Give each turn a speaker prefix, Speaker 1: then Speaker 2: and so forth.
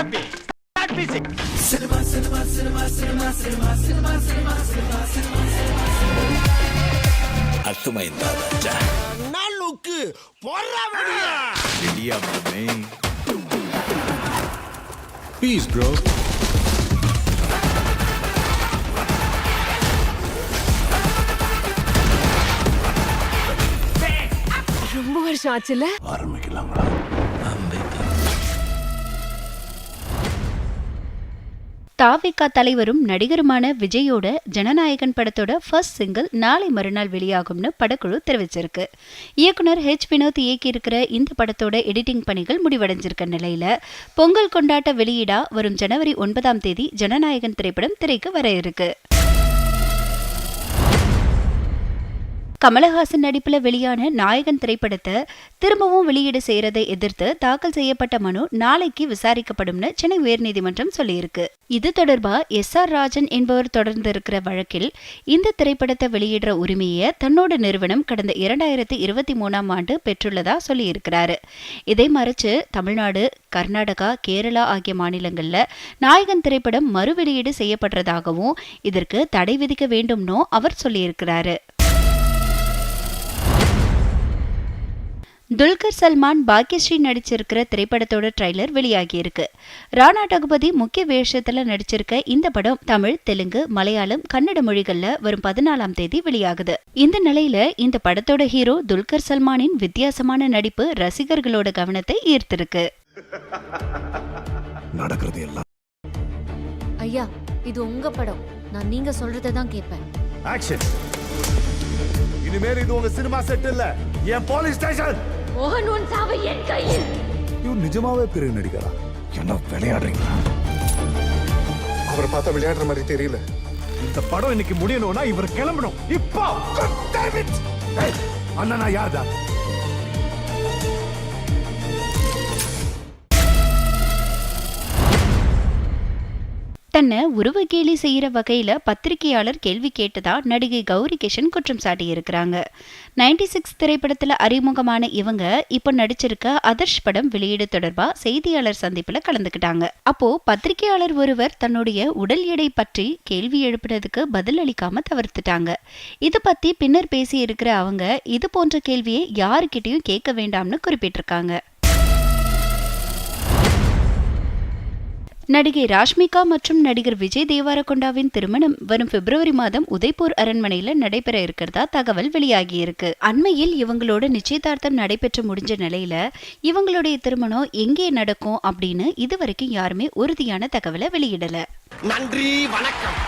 Speaker 1: happy. That music.
Speaker 2: Cinema, cinema,
Speaker 1: cinema, cinema, cinema, cinema,
Speaker 2: cinema, cinema,
Speaker 3: cinema, cinema.
Speaker 4: அத்துமைந்தா ராஜா நாளுக்கு ரொம்ப வருஷம் ஆச்சுல
Speaker 3: ஆரம்பிக்கலாங்களா
Speaker 5: தாவிகா தலைவரும் நடிகருமான விஜயோட ஜனநாயகன் படத்தோட ஃபர்ஸ்ட் சிங்கிள் நாளை மறுநாள் வெளியாகும்னு படக்குழு தெரிவிச்சிருக்கு. இயக்குனர் ஹெச் வினோத் இயக்கியிருக்கிற இந்த படத்தோட எடிட்டிங் பணிகள் முடிவடைஞ்சிருக்க நிலையில பொங்கல் கொண்டாட்ட வெளியீடா வரும் ஜனவரி ஒன்பதாம் தேதி ஜனநாயகன் திரைப்படம் திரைக்கு வர இருக்கு. கமலஹாசன் நடிப்புல வெளியான நாயகன் திரைப்படத்தை திரும்பவும் வெளியீடு செய்யறதை எதிர்த்து தாக்கல் செய்யப்பட்ட மனு நாளைக்கு விசாரிக்கப்படும்னு சென்னை உயர்நீதிமன்றம் சொல்லியிருக்கு. இது தொடர்பா எஸ் ஆர் ராஜன் என்பவர் தொடர்ந்து இருக்கிற வழக்கில் இந்த திரைப்படத்தை வெளியிடுற உரிமையை தன்னோட நிறுவனம் கடந்த இரண்டாயிரத்தி இருபத்தி மூணாம் ஆண்டு பெற்றுள்ளதா சொல்லியிருக்கிறாரு. இதை மறைச்சு தமிழ்நாடு கர்நாடகா கேரளா ஆகிய மாநிலங்களில் நாயகன் திரைப்படம் மறு வெளியீடு செய்யப்படுறதாகவும் இதற்கு தடை விதிக்க வேண்டும்னோ அவர் சொல்லியிருக்கிறாரு. துல்கர் சல்மான் பாக்யஸ்ரீ நடிச்சிருக்கிற திரைப்படத்தோட ட்ரைலர் வெளியாகியிருக்கு. ராணா டகுபதி முக்கிய வேஷத்துல நடிச்சிருக்க இந்த படம் தமிழ் தெலுங்கு மலையாளம் கன்னட மொழிகள்ல வரும் பதினாலாம் தேதி வெளியாகுது. இந்த நிலையில இந்த படத்தோட ஹீரோ துல்கர் சல்மானின் வித்தியாசமான நடிப்பு ரசிகர்களோட கவனத்தை ஈர்த்திருக்கு.
Speaker 3: நடக்கிறது எல்லாம்.
Speaker 6: ஐயா இது உங்க படம். நான் நீங்க சொல்றதை தான் கேட்பேன்.
Speaker 1: ஆக்ஷன் இனிமேல் இது உங்க சினிமா செட் இல்ல. என் போலீஸ் ஸ்டேஷன்!
Speaker 6: மோகன் உன் சாவு என் கையில்.
Speaker 3: இவர் நிஜமாவே பெரிய நடிகரா? என்ன விளையாடுறீங்களா
Speaker 7: அவரை பார்த்தா விளையாடுற மாதிரி தெரியல.
Speaker 3: இந்த படம் இன்னைக்கு முடியணும்னா இவர் கிளம்பணும். இப்போ! அண்ணனா யாருதா
Speaker 5: தன்னை உருவகேலி செய்கிற வகையில் பத்திரிகையாளர் கேள்வி கேட்டதா நடிகை கௌரி கிஷன் குற்றம் சாட்டியிருக்கிறாங்க. நைன்டி சிக்ஸ் திரைப்படத்தில் அறிமுகமான இவங்க இப்போ நடிச்சிருக்க அதர்ஷ் படம் வெளியீடு தொடர்பாக செய்தியாளர் சந்திப்பில் கலந்துக்கிட்டாங்க. அப்போ பத்திரிகையாளர் ஒருவர் தன்னுடைய உடல் எடை பற்றி கேள்வி எழுப்பினதுக்கு பதில் அளிக்காம தவிர்த்துட்டாங்க. இது பற்றி பின்னர் பேசியிருக்கிற அவங்க இது போன்ற கேள்வியை யாருக்கிட்டையும் கேட்க வேண்டாம்னு குறிப்பிட்டிருக்காங்க. நடிகை ராஷ்மிகா மற்றும் நடிகர் விஜய் தேவாரகொண்டாவின் திருமணம் வரும் பிப்ரவரி மாதம் உதய்பூர் அரண்மனையில நடைபெற இருக்கிறதா தகவல் வெளியாகியிருக்கு. அண்மையில் இவங்களோட நிச்சயதார்த்தம் நடைபெற்று முடிஞ்ச நிலையில இவங்களுடைய திருமணம் எங்கே நடக்கும் அப்படின்னு இதுவரைக்கும் யாருமே உறுதியான தகவலை வெளியிடல.
Speaker 1: நன்றி வணக்கம்.